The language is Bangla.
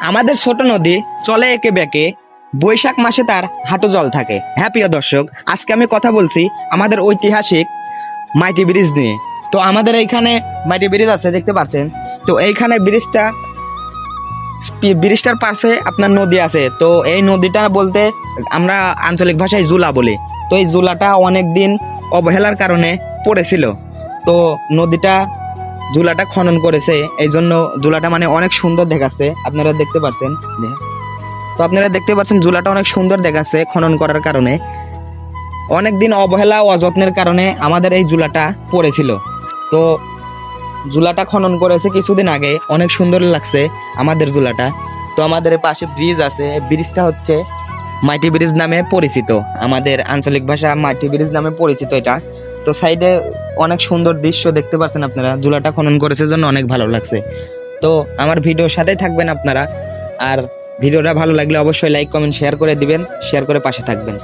আমাদের ছোট নদী চলে একে বেঁকে, বৈশাখ মাসে তার হাঁটু জল থাকে। হ্যাঁ প্রিয় দর্শক, আজকে আমি কথা বলছি আমাদের ঐতিহাসিক মাইটি ব্রিজ নিয়ে। তো আমাদের এইখানে মাইটি ব্রিজ আছে, দেখতে পাচ্ছেন তো এইখানে ব্রিজটা, ব্রিজটার পাশে আপনার নদী আছে। তো এই নদীটা বলতে আমরা আঞ্চলিক ভাষায় জুলা বলি। তো এই জুলাটা অনেক দিন অবহেলার কারণে পড়েছিল। তো নদীটা জুলাটা খনন করেছে এই জন্য জুলাটা মানে অনেক সুন্দর দেখাচ্ছে, আপনারা দেখতে পাচ্ছেন তো আপনারা দেখতে পাচ্ছেন জুলাটা অনেক সুন্দর দেখাচ্ছে খনন করার কারণে। অনেক দিন অবহেলা অযত্নের কারণে আমাদের এই জুলাটা পড়েছিল। তো জুলাটা খনন করেছে কিছুদিন আগে, অনেক সুন্দর লাগছে আমাদের জুলাটা। তো আমাদের পাশে ব্রিজ আছে ব্রিজটা হচ্ছে মাইটি ব্রিজ নামে পরিচিত। আমাদের আঞ্চলিক ভাষা মাইটি ব্রিজ নামে পরিচিত এটা। তো সাইডে অনেক সুন্দর দৃশ্য দেখতে পাচ্ছেন আপনারা। জুলাটা খনন করেছে জন্য অনেক ভালো লাগছে। তো আমার ভিডিওর সাথেই থাকবেন আপনারা। আর ভিডিওটা ভালো লাগলে অবশ্যই লাইক কমেন্ট শেয়ার করে দিবেন। শেয়ার করে পাশে থাকবেন।